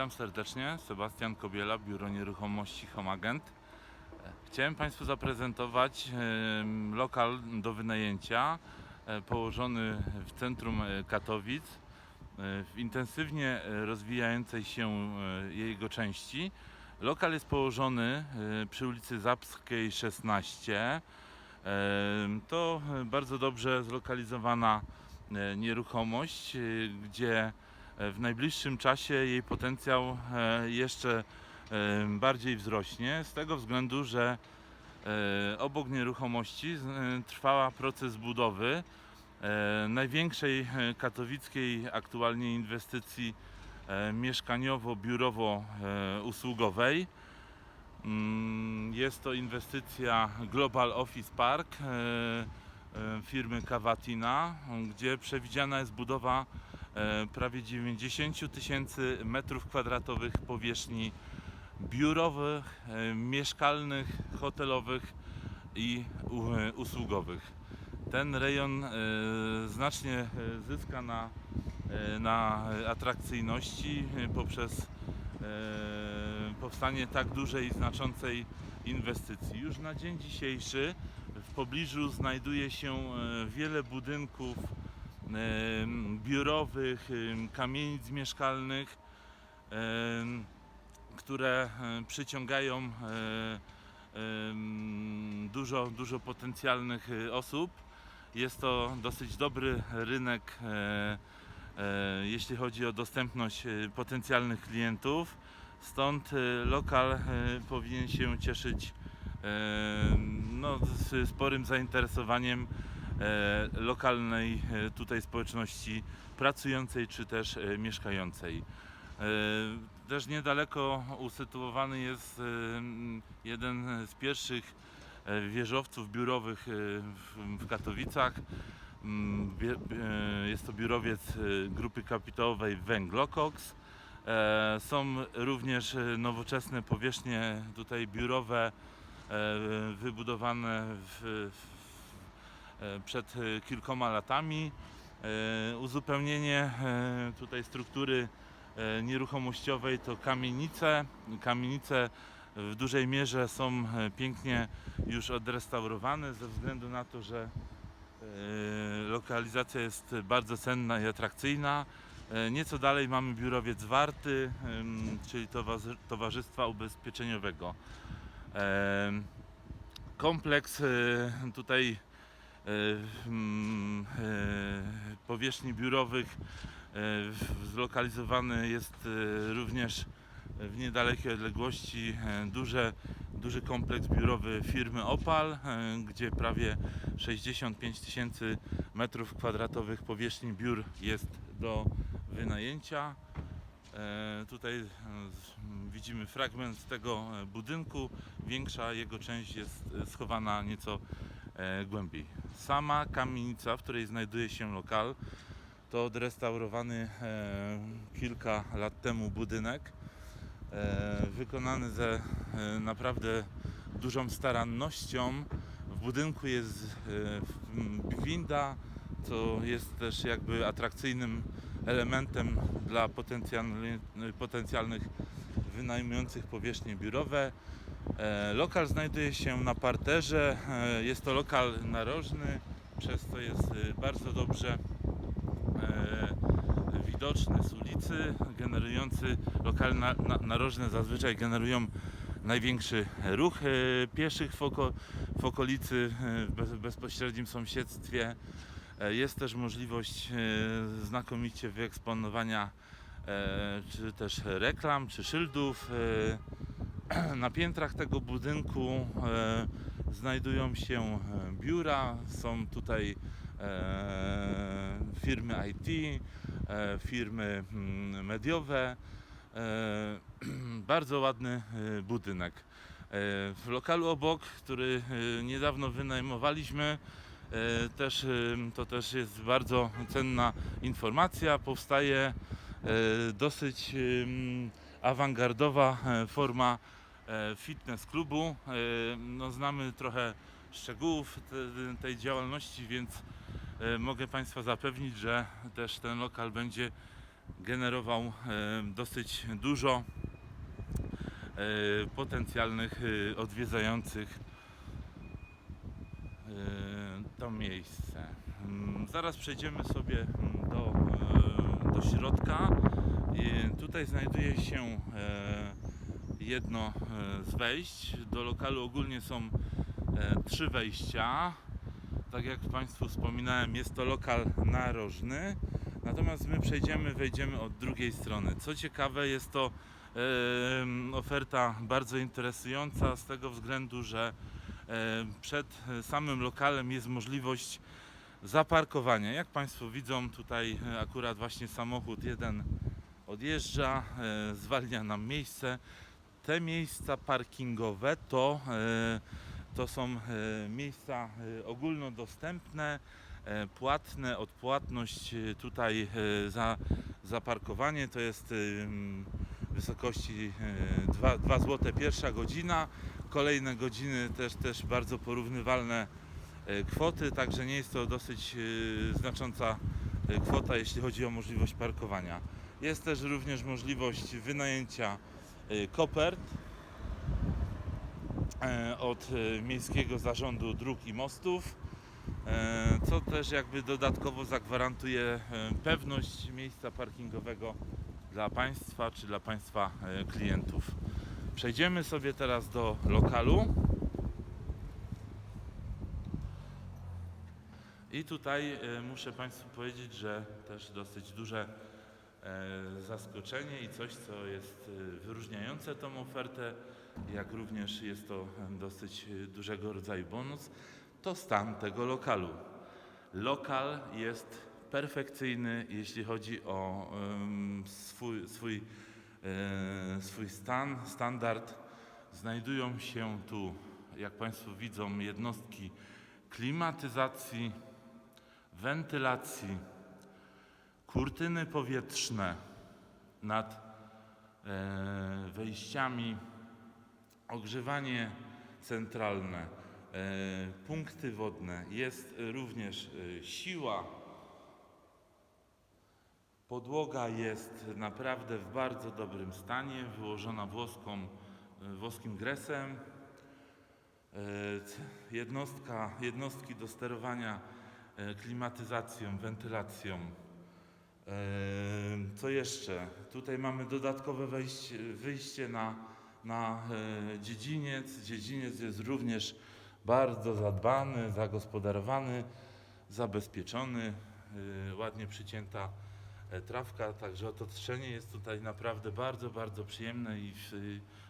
Witam serdecznie, Sebastian Kobiela, Biuro Nieruchomości Homagent. Chciałem Państwu zaprezentować lokal do wynajęcia e, położony w centrum e, Katowic, e, w intensywnie rozwijającej się jego części. Lokal jest położony przy ulicy Zapskiej 16. Em, To bardzo dobrze zlokalizowana nieruchomość, gdzie w najbliższym czasie jej potencjał e, jeszcze e, bardziej wzrośnie, z tego względu, że e, obok nieruchomości e, trwała proces budowy e, największej e, katowickiej aktualnie inwestycji e, mieszkaniowo-biurowo-usługowej. Mm, Jest to inwestycja Global Office Park e, e, firmy Cavatina, gdzie przewidziana jest budowa e, prawie 90 tysięcy metrów kwadratowych powierzchni biurowych, e, mieszkalnych, hotelowych i e, usługowych. Ten rejon e, znacznie e, zyska na, e, na atrakcyjności e, poprzez e, powstanie tak dużej i znaczącej inwestycji. Już na dzień dzisiejszy w pobliżu znajduje się e, wiele budynków biurowych, kamienic mieszkalnych, które przyciągają e, dużo, dużo potencjalnych e, osób. Jest to dosyć dobry rynek, e, jeśli chodzi o dostępność potencjalnych klientów. Stąd lokal powinien się cieszyć no, z sporym zainteresowaniem lokalnej e, tutaj społeczności pracującej czy też e, mieszkającej. E, Też niedaleko usytuowany jest e, jeden z pierwszych e, wieżowców biurowych e, w, Katowicach. E, Jest to biurowiec e, grupy kapitałowej Węglokoks. E, Są również e, nowoczesne powierzchnie tutaj biurowe e, wybudowane w, e, przed e, kilkoma latami. E, Uzupełnienie e, tutaj struktury e, nieruchomościowej to kamienice. Kamienice w dużej mierze są e, pięknie już odrestaurowane ze względu na to, że e, lokalizacja jest bardzo cenna i atrakcyjna. E, Nieco dalej mamy biurowiec Warty, czyli towarzy- Towarzystwa Ubezpieczeniowego. Kompleks e, tutaj e, e, powierzchni biurowych e, zlokalizowany jest e, również w niedalekiej odległości e, duże, duży kompleks biurowy firmy Opal, e, gdzie prawie 65 tysięcy metrów kwadratowych powierzchni biur jest do wynajęcia. E, Tutaj e, widzimy fragment tego e, budynku. Większa jego część jest e, schowana nieco e, głębiej. Sama kamienica, w której znajduje się lokal, to odrestaurowany e, kilka lat temu budynek. E, wykonany ze e, naprawdę dużą starannością. W budynku jest e, winda, co jest też jakby atrakcyjnym elementem dla potencjalny- potencjalnych wynajmujących powierzchnie biurowe. E, Lokal znajduje się na parterze. E, Jest to lokal narożny, przez co jest e, bardzo dobrze widoczny z ulicy, generujący lokale na, na, narożne zazwyczaj generują największy ruch pieszych w, oko, w okolicy, w bez, bezpośrednim sąsiedztwie. Jest też możliwość znakomicie wyeksponowania czy też reklam, czy szyldów. Na piętrach tego budynku e, znajdują się e, biura, są tutaj e, firmy IT, e, firmy mm, mediowe. E, Bardzo ładny e, budynek. E, W lokalu obok, który e, niedawno wynajmowaliśmy, e, też, to też jest bardzo cenna informacja. Powstaje e, dosyć awangardowa e, forma e, fitness klubu. E, No, znamy trochę szczegółów te, tej działalności, więc e, mogę Państwa zapewnić, że też ten lokal będzie generował e, dosyć dużo e, potencjalnych e, odwiedzających e, to miejsce. Mm, Zaraz przejdziemy sobie mm, do, e, do środka. Tutaj znajduje się e, jedno e, z wejść. Do lokalu ogólnie są e, trzy wejścia. Tak jak Państwu wspominałem, jest to lokal narożny. Natomiast my przejdziemy, wejdziemy od drugiej strony. Co ciekawe, jest to oferta bardzo interesująca z tego względu, że e, przed samym lokalem jest możliwość zaparkowania. Jak Państwo widzą, tutaj akurat właśnie samochód jeden odjeżdża, zwalnia nam miejsce. Te miejsca parkingowe to, e, to są e, miejsca e, ogólnodostępne, płatne, odpłatność tutaj za, za parkowanie to jest wysokości 2, 2 zł pierwsza godzina, kolejne godziny też, też bardzo porównywalne kwoty, także nie jest to dosyć znacząca kwota, jeśli chodzi o możliwość parkowania. Jest też również możliwość wynajęcia kopert e, od e, Miejskiego Zarządu Dróg i Mostów, e, co też jakby dodatkowo zagwarantuje pewność miejsca parkingowego dla Państwa czy dla Państwa klientów. Przejdziemy sobie teraz do lokalu. I tutaj muszę Państwu powiedzieć, że też dosyć duże zaskoczenie i coś, co jest e, wyróżniające tą ofertę, jak również jest to e, dosyć e, dużego rodzaju bonus, to stan tego lokalu. Lokal jest perfekcyjny, jeśli chodzi o swój, swój, e, swój stan, standard. Znajdują się tu, jak Państwo widzą, jednostki klimatyzacji, wentylacji, kurtyny powietrzne nad e, wejściami, ogrzewanie centralne, e, punkty wodne, jest również e, siła. Podłoga jest naprawdę w bardzo dobrym stanie, wyłożona włoską, włoskim gresem. Jednostka, jednostki do sterowania klimatyzacją, wentylacją. E, Co jeszcze? Tutaj mamy dodatkowe wejście, wyjście na, na e, dziedziniec. Dziedziniec jest również bardzo zadbany, zagospodarowany, zabezpieczony, e, ładnie przycięta e, trawka, także otoczenie jest tutaj naprawdę bardzo, bardzo przyjemne i w,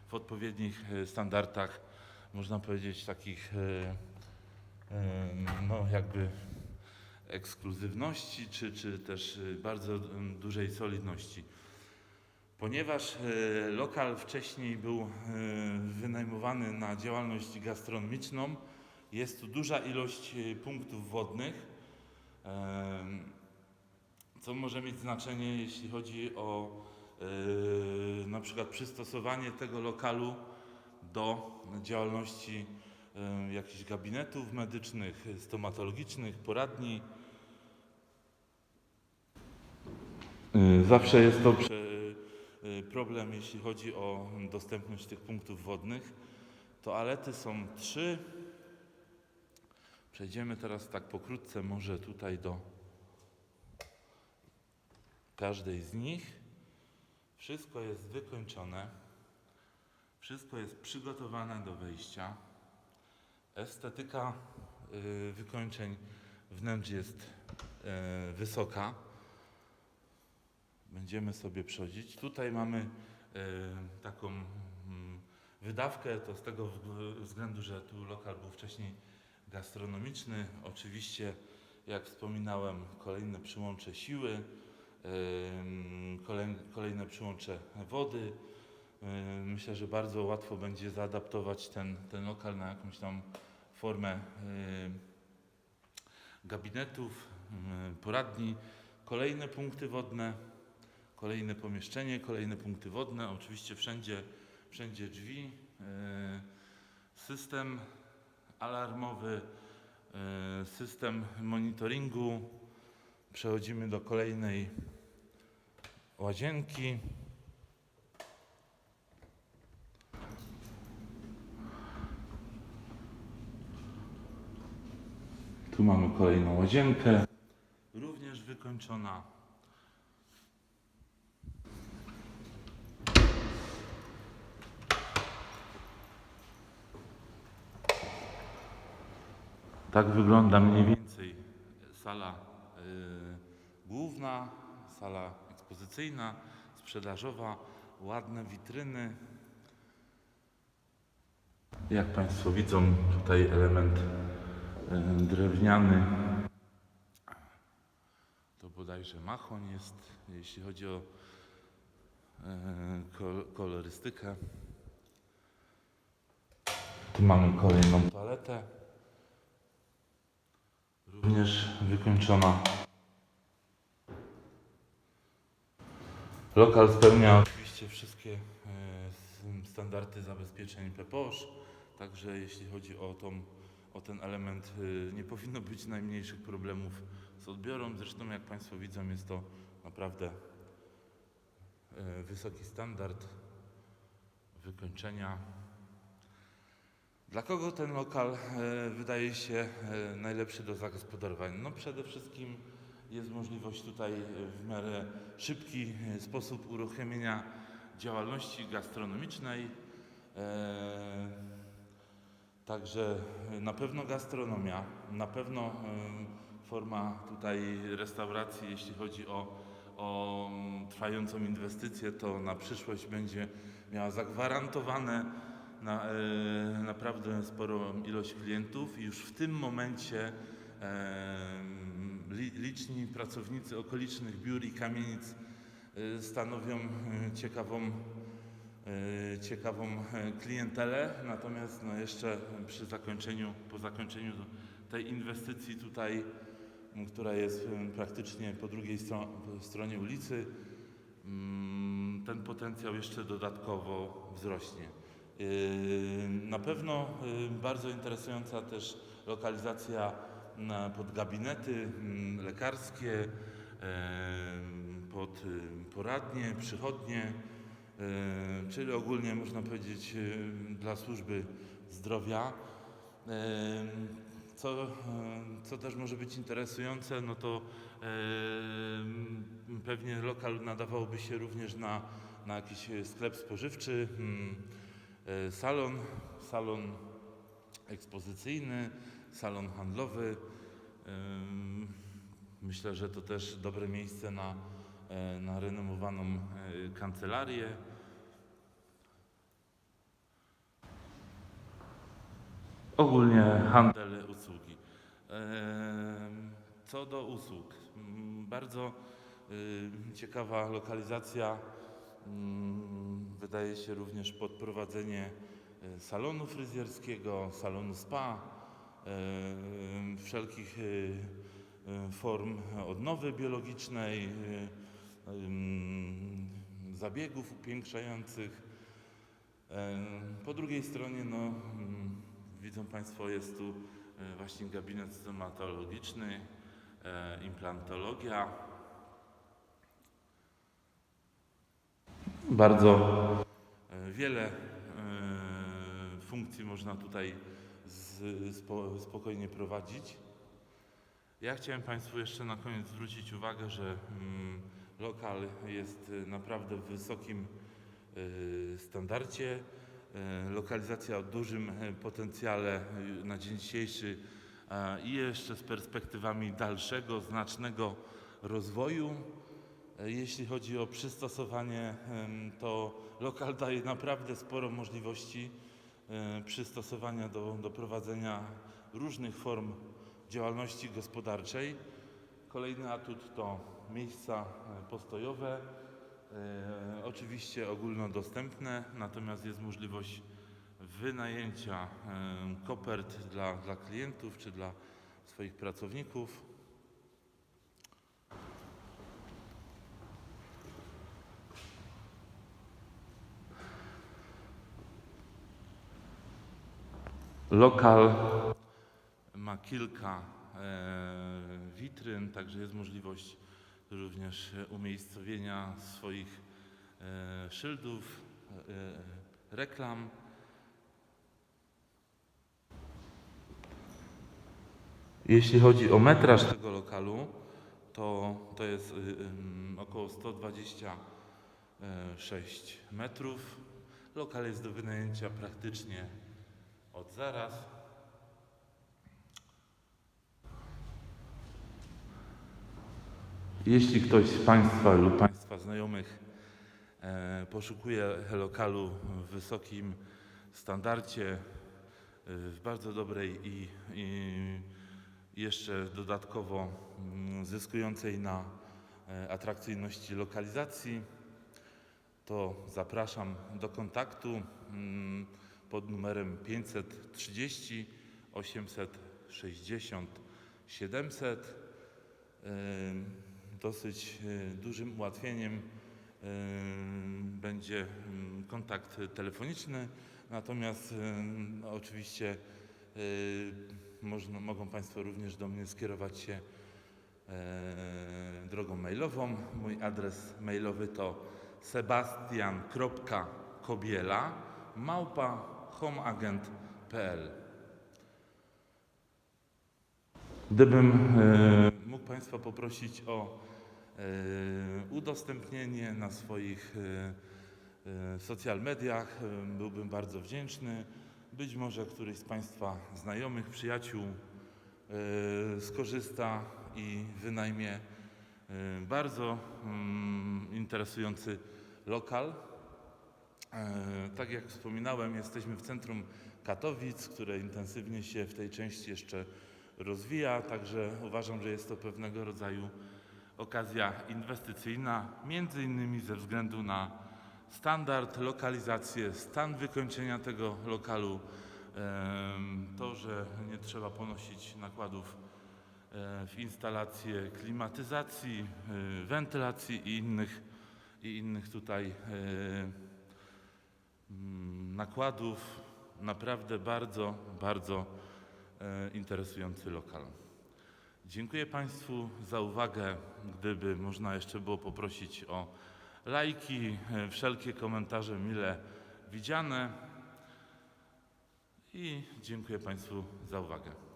w odpowiednich e, standardach, można powiedzieć, takich no jakby ekskluzywności, czy, czy też y, bardzo dużej solidności. Ponieważ e, lokal wcześniej był e, wynajmowany na działalność gastronomiczną, jest tu duża ilość punktów wodnych, co może mieć znaczenie, jeśli chodzi o na przykład przystosowanie tego lokalu do działalności jakichś gabinetów medycznych, stomatologicznych, poradni. Y, Zawsze jest to y, problem, jeśli chodzi o dostępność tych punktów wodnych. Toalety są trzy. Przejdziemy teraz tak pokrótce może tutaj do każdej z nich. Wszystko jest wykończone. Wszystko jest przygotowane do wejścia. Estetyka y, wykończeń wnętrz jest y, wysoka. Będziemy sobie przechodzić. Tutaj mamy e, taką mm, wydawkę, to z tego względu, że tu lokal był wcześniej gastronomiczny. Oczywiście, jak wspominałem, kolejne przyłącze siły, kolej, kolejne przyłącze wody. E, Myślę, że bardzo łatwo będzie zaadaptować ten, ten lokal na jakąś tam formę e, gabinetów, poradni. Kolejne punkty wodne. Kolejne pomieszczenie, kolejne punkty wodne, oczywiście wszędzie, wszędzie drzwi, e, system alarmowy, e, system monitoringu. Przechodzimy do kolejnej łazienki. Tu mamy kolejną łazienkę, również wykończona. Tak wygląda mniej więcej sala y, główna, sala ekspozycyjna, sprzedażowa, ładne witryny. Jak Państwo widzą, tutaj element y, drewniany. To bodajże machoń jest, jeśli chodzi o y, kol- kolorystykę. Tu mamy kolejną toaletę. Również wykończona. Lokal spełnia oczywiście wszystkie e, standardy zabezpieczeń PPOSZ, także jeśli chodzi o, tą, o ten element e, nie powinno być najmniejszych problemów z odbiorem. Zresztą jak Państwo widzą jest to naprawdę e, wysoki standard wykończenia. Dla kogo ten lokal e, wydaje się e, najlepszy do zagospodarowania? No przede wszystkim jest możliwość tutaj e, w miarę szybki sposób uruchomienia działalności gastronomicznej. Także na pewno gastronomia, na pewno forma tutaj restauracji, jeśli chodzi o, o trwającą inwestycję, to na przyszłość będzie miała zagwarantowane na, e, naprawdę sporą ilość klientów i już w tym momencie e, li, liczni pracownicy okolicznych biur i kamienic e, stanowią ciekawą, ciekawą klientelę. Natomiast no jeszcze przy zakończeniu, po zakończeniu tej inwestycji tutaj, która jest praktycznie po drugiej stro, stronie ulicy, ten potencjał jeszcze dodatkowo wzrośnie. Yy, Na pewno yy, bardzo interesująca też lokalizacja pod gabinety mm, lekarskie, yy, pod poradnie, przychodnie, czyli ogólnie można powiedzieć dla służby zdrowia. Co, co też może być interesujące, no to pewnie lokal nadawałby się również na, na jakiś sklep spożywczy. Mm, e, salon, salon ekspozycyjny, salon handlowy. Myślę, że to też dobre miejsce na, e, na renomowaną e, kancelarię. Ogólnie handel, usługi. Co do usług, mm, bardzo y, ciekawa lokalizacja. Wydaje się również pod prowadzenie y, salonu fryzjerskiego, salonu spa, y, wszelkich y, y, form odnowy biologicznej, zabiegów upiększających. Po drugiej stronie, no, mm, widzą Państwo, jest tu e, właśnie gabinet stomatologiczny, e, implantologia. Bardzo e, wiele e, funkcji można tutaj spokojnie prowadzić. Ja chciałem Państwu jeszcze na koniec zwrócić uwagę, że mm, lokal jest e, naprawdę w wysokim standardzie. Lokalizacja o dużym potencjale na dzień dzisiejszy i jeszcze z perspektywami dalszego, znacznego rozwoju. E, Jeśli chodzi o przystosowanie, to lokal daje naprawdę sporo możliwości e, przystosowania do, do prowadzenia różnych form działalności gospodarczej. Kolejny atut to miejsca e, postojowe, oczywiście ogólnodostępne, natomiast jest możliwość wynajęcia kopert dla, dla klientów czy dla swoich pracowników. Lokal ma kilka e, witryn, także jest możliwość również umiejscowienia swoich e, szyldów, e, reklam. Jeśli chodzi o metraż tego lokalu, to, to jest y, około 126 metrów. Lokal jest do wynajęcia praktycznie od zaraz. Jeśli ktoś z Państwa lub Państwa znajomych e, poszukuje lokalu w wysokim standardzie, e, w bardzo dobrej i, i jeszcze dodatkowo mm, zyskującej na e, atrakcyjności lokalizacji, to zapraszam do kontaktu mm, pod numerem 530 860 700. Ym, Dosyć y, dużym ułatwieniem będzie kontakt telefoniczny, natomiast oczywiście y, można, mogą Państwo również do mnie skierować się e, drogą mailową. Mój adres mailowy to sebastian.kobiela małpa homeagent.pl Gdybym e, mógł Państwa poprosić o e, udostępnienie na swoich e, e, social mediach, byłbym bardzo wdzięczny. Być może któryś z Państwa znajomych, przyjaciół e, skorzysta i wynajmie bardzo mm, interesujący lokal. E, Tak jak wspominałem, jesteśmy w centrum Katowic, które intensywnie się w tej części jeszcze rozwija, także uważam, że jest to pewnego rodzaju okazja inwestycyjna, między innymi ze względu na standard, lokalizację, stan wykończenia tego lokalu, to, że nie trzeba ponosić nakładów e, w instalację klimatyzacji, e, wentylacji i innych, i innych tutaj nakładów. Naprawdę bardzo, bardzo e, interesujący lokal. Dziękuję Państwu za uwagę. Gdyby można jeszcze było poprosić o lajki, e, wszelkie komentarze mile widziane. I dziękuję Państwu za uwagę.